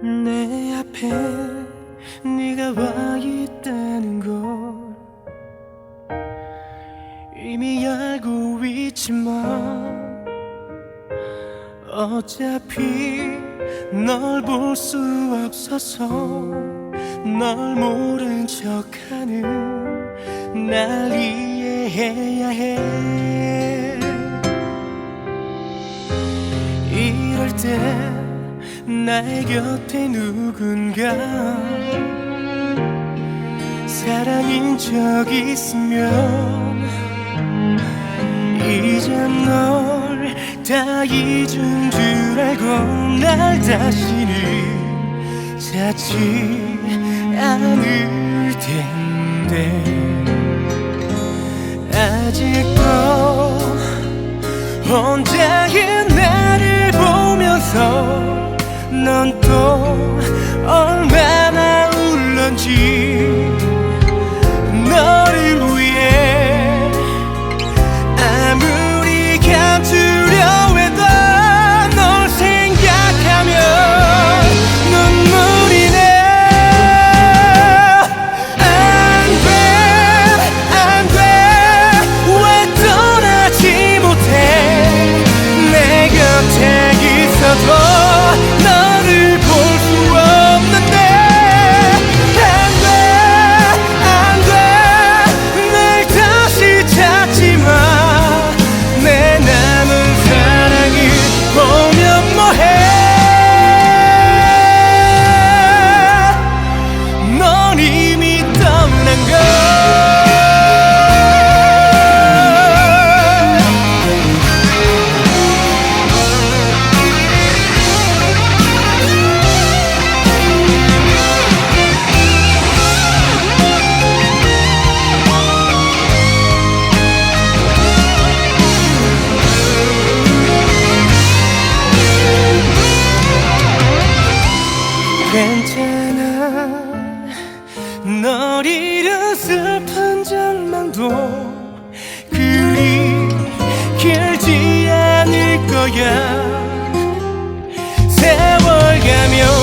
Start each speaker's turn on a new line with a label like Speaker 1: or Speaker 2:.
Speaker 1: 앞에 네가 와 있다는 걸 이미 알고 있지만 어차피 널 볼 수 없어서 널 모른 척하는 날 이해해야 해. 이럴 때 나의 곁에 누군가 사랑인 적 있으면 이제 널다 잊은 줄 알고 날 다시는 찾지 않을 텐데. 아직도 혼자인 나를 보면서 넌 또 얼마나 울런지 널 잃은 슬픈 절망도 그리 길지 않을 거야. 세월 가면